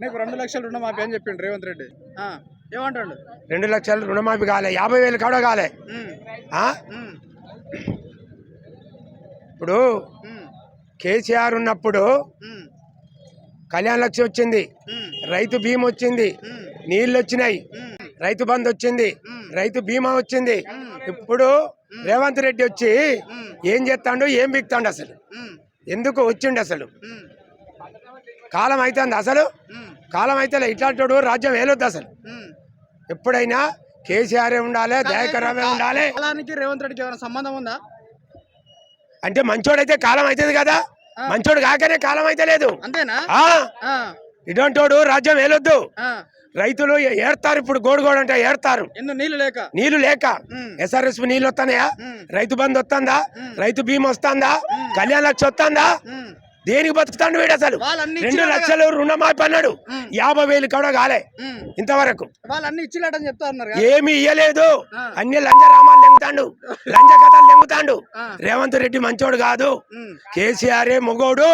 నీకు రెండు లక్షలు రుణమాఫీ అని చెప్పిండు రేవంత్ రెడ్డి. ఏమంటాడు? రెండు లక్షలు రుణమాఫీ కాలే యాభై వేలు కూడా కాలే. ఇప్పుడు కేసీఆర్ ఉన్నప్పుడు కళ్యాణ లక్ష్మి వచ్చింది రైతు బీమా వచ్చింది నీళ్ళు వచ్చినాయి రైతు బంధు వచ్చింది. రైతు బీమా వచ్చింది. ఇప్పుడు రేవంత్ రెడ్డి వచ్చి. ఏం చేస్తాడు ఏం బిక్తాడు అసలు? ఎందుకు వచ్చిండు అసలు? కాలం అవుతుంది అసలు. కాలం అయితే ఇట్లాంటి రాజ్యం ఏలొద్దు అసలు. ఎప్పుడైనా కేసీఆర్ ఉండాలి దయాకర్ రావే ఉండాలి. కాలానికి రేవంత్ రెడ్డికి ఏమైనా సంబంధం ఉందా? అంటే మంచోడైతే కాలం అవుతుంది కదా మంచోడు కాకనే కాలం అయితే లేదు అంతేనా ఇటువంటోడు రాజ్యం ఏలొద్దు. ఆ. రైతులు ఏడతారు ఇప్పుడు గోడుగోడు అంటే ఏడతారు నీళ్ళు లేక? నీళ్ళు లేక. ఎస్ఆర్ఎస్ నీళ్ళు వస్తానయా. రైతు బంధు వస్తుందా? రైతు బీమా వస్తుందా? కళ్యాణ లక్ష వస్తుందా. దేనికి బతుకుతాడు వీడు అసలు? రెండు లక్షలు రుణమాఫీ అన్నాడు. యాభై వేలు కూడా కాలే. ఇంతవరకు. ఏమి ఇయ్యలేదు. అన్ని లంజరామాలు లెంగుతాండు. లంజ కథలు లెంగుతాండు. రేవంత్ రెడ్డి మంచోడు కాదు. కేసీఆర్ మొగోడు.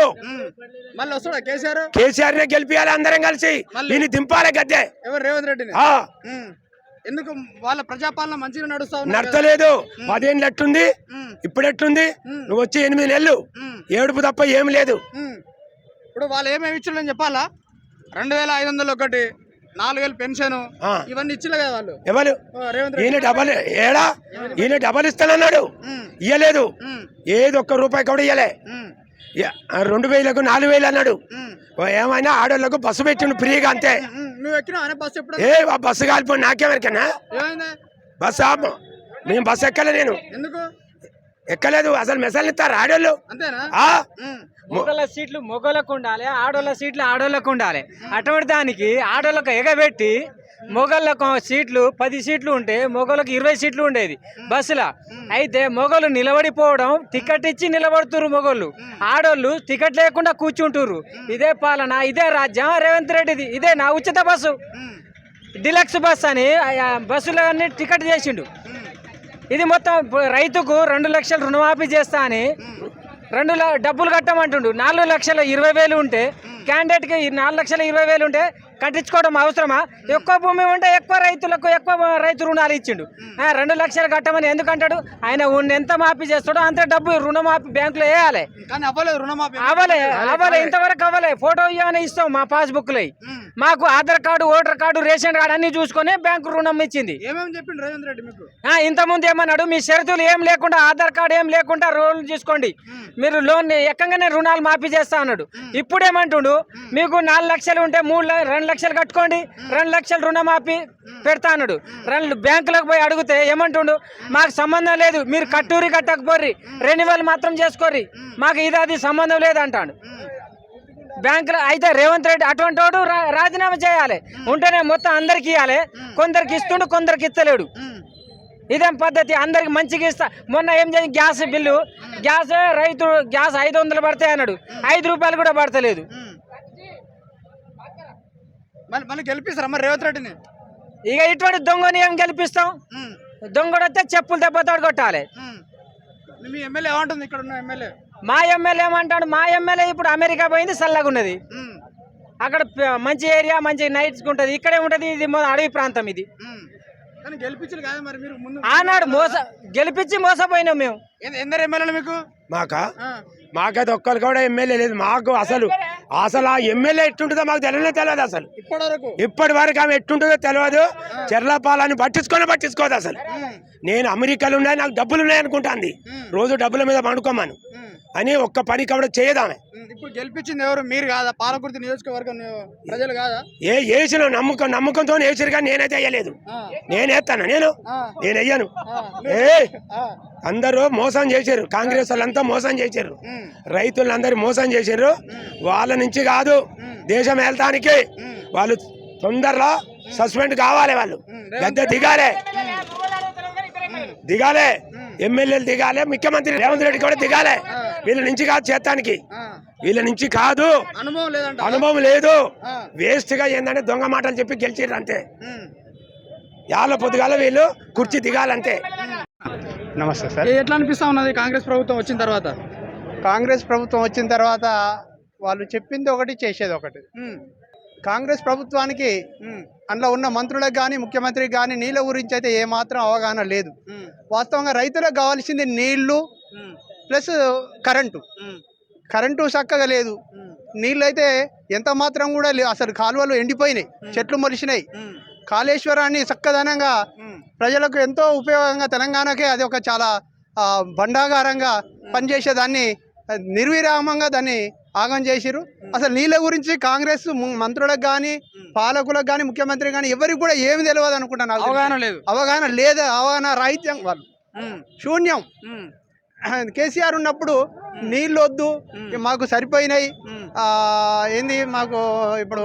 కేసీఆర్ కేసీఆర్? నే గెలిపియాలి అందరం కలిసి? దీన్ని దింపాలి గద్దె. రేవంత్ ఉమ్. ఎందుకు వాళ్ళ ప్రజాపాలన మంచిగా నడుస్తా? నడతలేదు. పదేళ్ళు ఎట్టుంది ఉమ్. ఇప్పుడు ఎట్టుంది ఉమ్. నువ్వు వచ్చి ఎనిమిది నెలలు. ఏడుపు తప్ప ఏమి లేదు. ఇప్పుడు వాళ్ళు ఏమేమి ఇచ్చిందని చెప్పాలా? రెండు వేల ఐదు వందలు ఒకటి నాలుగు వేలు పెన్షన్. ఇవన్నీ ఇచ్చిలే కదా వాళ్ళు. ఎవరు? ఈయన డబల్ ఏడా? ఈయన డబల్ ఇస్తానన్నాడు. ఇయ్యలేదు. ఏది ఒక్క రూపాయి కూడా ఇయ్యలే. రెండు వేలకు నాలుగు వేలు అన్నాడు. ఏమైనా ఆడోళ్ళకు బస్సు పెట్టిండు ఫ్రీగా అంతే. ఏ బస్సు కాలిపోయి నాకేమరికన్నా బస్సు ఆపు. మేము బస్సు ఎక్కలే నేను. ఎందుకు? ఎక్కలేదు. అసలు మెసలు ఇస్తారు ఆడోళ్ళు అంతేనా? ఆ? ఉమ్. మొగల సీట్లు మొగలకు ఉండాలి ఆడోళ్ళ సీట్లు ఆడోళ్ళకు ఉండాలి. అటువంటి దానికి ఆడోళ్ళకు ఎగబెట్టి మొగళ్ళకు సీట్లు పది సీట్లు ఉంటే మొగలకు ఇరవై సీట్లు ఉండేది బస్సులో. అయితే మొగలు నిలబడిపోవడం టికెట్ ఇచ్చి నిలబడుతురు మొగోళ్ళు ఆడోళ్ళు టికెట్ లేకుండా కూర్చుంటురు ఇదే పాలన ఇదే రాజ్యం రేవంత్ రెడ్డిది. ఇదే నా ఉచిత బస్సు. డిలక్స్ బస్ అని ఆ బస్సులో అన్ని టికెట్ చేసిండు. ఇది మొత్తం రైతుకు రెండు లక్షలు రుణమాఫీ చేస్తా అని రెండు డబ్బులు కట్టమంటుండు. నాలుగు లక్షల ఇరవై వేలు ఉంటే క్యాండిడేట్కి నాలుగు లక్షల ఇరవై వేలు ఉంటే కట్టించుకోవడం అవసరమా? ఎక్కువ భూమి ఉంటే ఎక్కువ రైతులకు ఎక్కువ రైతు రుణాలు ఇచ్చిండు. రెండు లక్షలు కట్టమని ఎందుకు అంటాడు ఆయన ఎంత మాఫీ చేస్తాడో అంత డబ్బు రుణమాఫీ బ్యాంకులో వేయాలి. అవలే అవలే ఇంతవరకు అవలే ఫోటో ఇవ్వని ఇస్తాం మా పాస్బుక్లో ఉమ్. మాకు Aadhaar card voter card ration card అన్ని చూసుకొని బ్యాంకు రుణం ఇచ్చింది. ఆ, ఇంతకుముందు ఏమన్నాడు? మీ షరతులు ఏం లేకుండా ఆధార్ కార్డు ఏం లేకుండా రోల్ తీసుకోండి. మీరు లోన్ ఎక్కగానే రుణాలు మాఫీ చేస్తా అన్నాడు. ఇప్పుడు ఏమంటుండు మీకు నాలుగు లక్షలు ఉంటే మూడు ల- రెండు లక్షలు కట్టుకోండి రెండు లక్షలు రుణమాఫీ పెడతా అన్నాడు. రెండు బ్యాంకులకు పోయి అడిగితే ఏమంటుండు మాకు సంబంధం లేదు మీరు కట్టూరి కట్టకపోర్రి రెన్యువల్ మాత్రం చేసుకోర్రి మాకు ఇది అది సంబంధం లేదు అంటాడు. బ్యాంకులో అయితే రేవంత్ రెడ్డి అటువంటి వాడు రాజీనామా చేయాలి. ఉంటేనే మొత్తం అందరికి ఇవ్వాలి కొందరికి ఇస్తుండు కొందరికి ఇస్తలేడు. ఇదేం పద్ధతి? అందరికి మంచిగా ఇస్తా. మొన్న ఏం చేసి గ్యాస్ బిల్లు. గ్యాస్ రైతు గ్యాస్ ఐదు వందలు పడతాయి అన్నాడు. ఐదు రూపాయలు కూడా పడతలేదు. మళ్ళీ మళ్ళీ గెలిపిస్తారా మరి రేవంత్ రెడ్డిని? ఇక ఇటువంటి దొంగని ఏం గెలిపిస్తాం. దొంగడు వస్తే చెప్పులు దెబ్బతో కొట్టాలి. మీ ఎమ్మెల్యే ఏమంటుంది ఇక్కడ ఉన్న ఎమ్మెల్యే? మా ఎమ్మెల్యే ఏమంటాడు? మా ఎమ్మెల్యే ఇప్పుడు అమెరికా పోయింది చల్లగా ఉన్నది. అక్కడ మంచి ఏరియా మంచి నైట్స్ ఉంటుంది ఇక్కడే ఉంటుంది ఇది అడవి ప్రాంతం ఇది. ఉమ్. కానీ గెలిపించరు కాదు మరి మీరు ముందు ఆనాడు మోస గెలిపించి మోసపోయినాం మేము. ఎందరు ఎమ్మెల్యేలు మీకు? మాకా? ఆ. మాకైతే ఒక్కరు కూడా ఎమ్మెల్యే లేదు. మాకు అసలు అసలు ఆ ఎమ్మెల్యే ఎట్టుంటుందో మాకు తెలియనే తెలియదు అసలు. ఇప్పటి వరకు ఆమె ఎట్టుంటుందో తెలియదు. చెర్లపాలని పట్టించుకొని పట్టించుకోదు అసలు. నేను అమెరికాలో ఉన్నాయి నాకు డబ్బులు ఉన్నాయి అనుకుంటాంది. రోజు డబ్బుల మీద పండుకోమను. అని ఒక్క పని కూడా చేయదు ఆమె ఉమ్. ఇప్పుడు గెలిపించింది ఎవరు? మీరు కాదా? పాలకుర్తి నియోజకవర్గం నియో- ప్రజలు కాదా? ఏ వేసిన నమ్మకం నమ్మకంతో వేసిరు కానీ నేనైతే వేయలేదు. ఆ. నేను నేను? ఆ. ఏ. అందరూ మోసం చేశారు కాంగ్రెస్ వాళ్ళంతా మోసం చేశారు. రైతులందరూ మోసం చేశారు వాళ్ళ నుంచి కాదు దేశం వెళ్తానికి వాళ్ళు తొందరలో సస్పెండ్ కావాలి వాళ్ళు. గద్దె దిగాలే. దిగాలే. ఎమ్మెల్యేలు దిగాలే. ముఖ్యమంత్రి రేవంత్ రెడ్డి కూడా దిగాలే. వీళ్ళ నుంచి కాదు చేస్తానికి ఆ. వీళ్ళ నుంచి కాదు. అనుభవం లేదు. వేస్ట్గా ఏంటంటే దొంగ మాటలు చెప్పి గెలిచిర్రు అంతే. యాళ్ళ పొద్దుగాల వీళ్ళు కుర్చీ దిగాలంతే. నమస్తే సార్. ఎట్లా అనిపిస్తా ఉన్నది కాంగ్రెస్ ప్రభుత్వం వచ్చిన తర్వాత? కాంగ్రెస్ ప్రభుత్వం వచ్చిన తర్వాత వాళ్ళు చెప్పింది ఒకటి చేసేది ఒకటి. కాంగ్రెస్ ప్రభుత్వానికి అందులో ఉన్న మంత్రులకు కానీ ముఖ్యమంత్రికి కానీ నీళ్ళ గురించి అయితే ఏమాత్రం అవగాహన లేదు. వాస్తవంగా రైతులకు కావాల్సింది నీళ్ళు ప్లస్ కరెంటు. కరెంటు చక్కగా లేదు. నీళ్ళు అయితే ఎంత మాత్రం కూడా లేవు. అసలు కాలువలు ఎండిపోయినాయి. చెట్లు మొలిచినాయి. కాళేశ్వరాన్ని చక్కదనంగా ప్రజలకు ఎంతో ఉపయోగంగా తెలంగాణకే అది ఒక చాలా ఆ, భండాగారంగా పనిచేసేదాన్ని ఆ, నిర్విరామంగా దాన్ని ఆగం చేసిరు అసలు నీళ్ళ గురించి కాంగ్రెస్ మంత్రులకు కానీ పాలకులకు కానీ ముఖ్యమంత్రి కానీ ఎవరికి కూడా ఏమి తెలియదు అనుకుంటా నాకు తెలిసి. అవగాహన లేదు. అవగాహన లేదు. అవగాహన రాహిత్యం వాళ్ళు. శూన్యం. కేసీఆర్ ఉన్నప్పుడు నీళ్ళు వద్దు మాకు సరిపోయినాయి. ఏంది మాకు ఇప్పుడు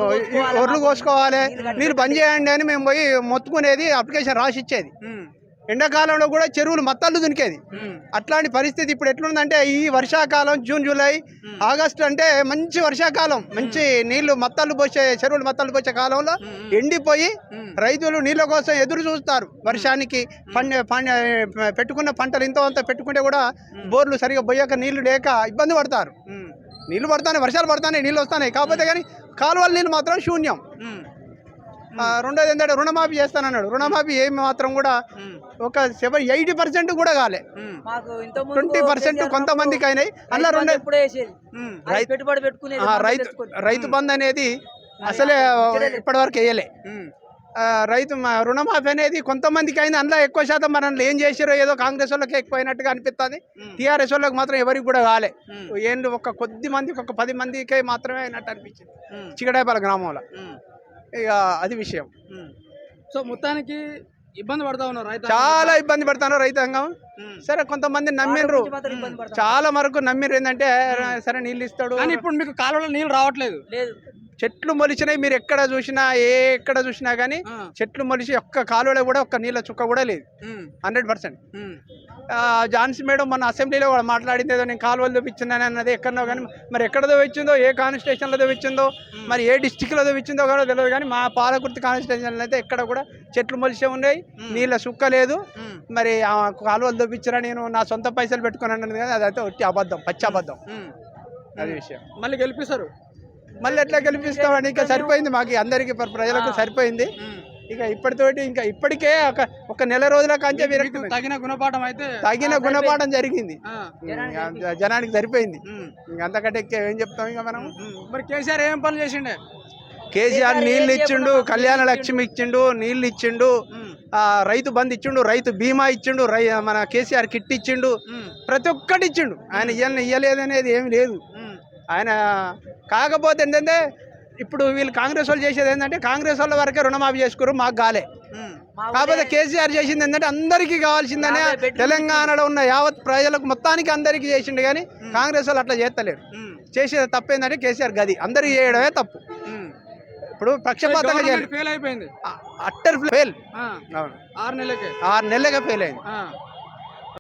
ఒర్లు కోసుకోవాలి నీళ్ళు బంద్ చేయండి అని మేము పోయి మొత్తుకునేది అప్లికేషన్ రాసి ఇచ్చేది. ఎండాకాలంలో కూడా చెరువులు మత్తళ్ళు దునికేది. అట్లాంటి పరిస్థితి ఇప్పుడు ఎట్లుందంటే ఈ వర్షాకాలం జూన్ జూలై ఆగస్టు అంటే మంచి వర్షాకాలం మంచి నీళ్ళు మత్తళ్ళు పోసే చెరువులు మత్తళ్ళు పోసే కాలంలో ఎండిపోయి. రైతులు నీళ్ళ కోసం ఎదురు చూస్తారు. వర్షానికి పండ పెట్టుకున్న పంటలు ఇంతో అంత పెట్టుకుంటే కూడా బోర్లు సరిగా పోయాక నీళ్ళు లేక ఇబ్బంది పడతారు. నీళ్ళు పడతాయి వర్షాలు పడతాయి నీళ్ళు వస్తాయి కాకపోతే కానీ కాలువల నీళ్ళు మాత్రం శూన్యం. రెండోది ఏంటంటే రుణమాఫీ చేస్తానన్నాడు. రుణమాఫీ ఏమి మాత్రం కూడా ఒక సెవెన్ ఎయిటీ పర్సెంట్ కూడా కాలే. ఉమ్, మాకు ఇంత ట్వంటీ పర్సెంట్ కొంతమందికి అయినాయి. అందులో రెండు రైతు- పెట్టుబడి రైతు బంద్ అనేది అసలే ఇప్పటివరకు వేయలే. ఉమ్, ఆ, రైతు రుణమాఫీ అనేది కొంతమందికి అయింది అందులో ఎక్కువ శాతం మనల్ని ఏం చేసారో ఏదో కాంగ్రెస్ వాళ్ళకి ఎక్కువ అయినట్టుగా అనిపిస్తుంది టీఆర్ఎస్ వాళ్ళకి మాత్రం ఎవరికి కూడా కాలే. ఏంటి ఒక కొద్ది మందికి ఒక పది మందికే మాత్రమే అయినట్టు అనిపించింది. చిగడాయపాల గ్రామంలో. ఇక అది విషయం. సో మొత్తానికి ఇబ్బంది పడతా ఉన్నారు రైతు చాలా ఇబ్బంది పడుతున్నారు రైతాంగం. సరే కొంతమంది నమ్మిండ్రు. చాలా వరకు నమ్మిండ్రు ఏంటంటే సరే నీళ్ళు ఇస్తాడు కానీ ఇప్పుడు మీకు కాలువలో నీళ్ళు రావట్లేదు. లేదు. చెట్లు మొలిచినాయి మీరు ఎక్కడ చూసినా ఏ ఎక్కడ చూసినా కానీ చెట్లు మొలిచి ఒక్క కాలువలో కూడా ఒక్క నీళ్ళ చుక్క కూడా లేదు. Hundred percent. ఝాన్సీ మేడం మన అసెంబ్లీలో కూడా మాట్లాడింది ఏదో నేను కాలువలు చూపించిందని అన్నది ఎక్కడో కానీ మరి ఎక్కడ చూపించిందో ఏ కాన్స్టిట్యూషన్లో చూపించిందో మరి ఏ డిస్టిక్లో చూపించిందో కూడా తెలియదు కానీ మా పాలకుర్తి కాన్స్టిట్యూషన్లో అయితే ఎక్కడ కూడా చెట్లు మొలిచే ఉన్నాయి నీళ్ళ సుక్క లేదు. మరి ఆ కాలువలు చూపించరా నేను నా సొంత పైసలు పెట్టుకున్నాను అన్నది కానీ అదైతే ఒట్టి అబద్ధం పచ్చి అబద్ధం. అది విషయం. మళ్ళీ గెలిపిస్తారు. మళ్ళీ ఎట్లా గెలిపిస్తామని ఇంకా సరిపోయింది మాకు అందరికి ప్ర- ప్రజలకు సరిపోయింది. ఇక ఇప్పటితోటి ఇంకా ఇప్పటికే ఒక ఒక నెల రోజుల విరక్తి తగిన గుణపాఠం అయితే తగిన గుణపాఠం జరిగింది. జనానికి సరిపోయింది. ఇంక అంతకంటే ఏం చెప్తాం ఇంకా మనం. మరి కేసీఆర్ ఏం పనులు చేసిండే? కేసీఆర్ నీళ్ళు ఇచ్చిండు కళ్యాణ లక్ష్మి ఇచ్చిండు నీళ్ళు ఇచ్చిండు రైతు బంద్ ఇచ్చిండు రైతు బీమా ఇచ్చిండు రై మన కేసీఆర్ కిట్ ఇచ్చిండు ప్రతి ఒక్కటి ఇచ్చిండు. ఆయన ఇయ్యాలని ఇయ్యలేదు అనేది ఏమి లేదు. ఆయన కాకపోతే ఏంటంటే ఇప్పుడు వీళ్ళు కాంగ్రెస్ వాళ్ళు చేసేది ఏంటంటే కాంగ్రెస్ వాళ్ళ వరకే రుణమాఫీ చేసుకురు మాకు గాలే కాకపోతే కేసీఆర్ చేసింది ఏంటంటే అందరికీ కావాల్సిందనే తెలంగాణలో ఉన్న యావత్ ప్రజలకు మొత్తానికి అందరికీ చేసిండు కానీ కాంగ్రెస్ వాళ్ళు అట్లా చేస్తలేరు. చేసేది తప్పు ఏంటంటే కేసీఆర్ గది. అందరికీ చేయడమే తప్పు. ఇప్పుడు పక్షపాతంగా చేయాలి. ఫెయిల్ అయిపోయింది. Utter fail. అవును. ఆరు నెలలకే. ఆరు నెలలుగా ఫెయిల్ అయింది.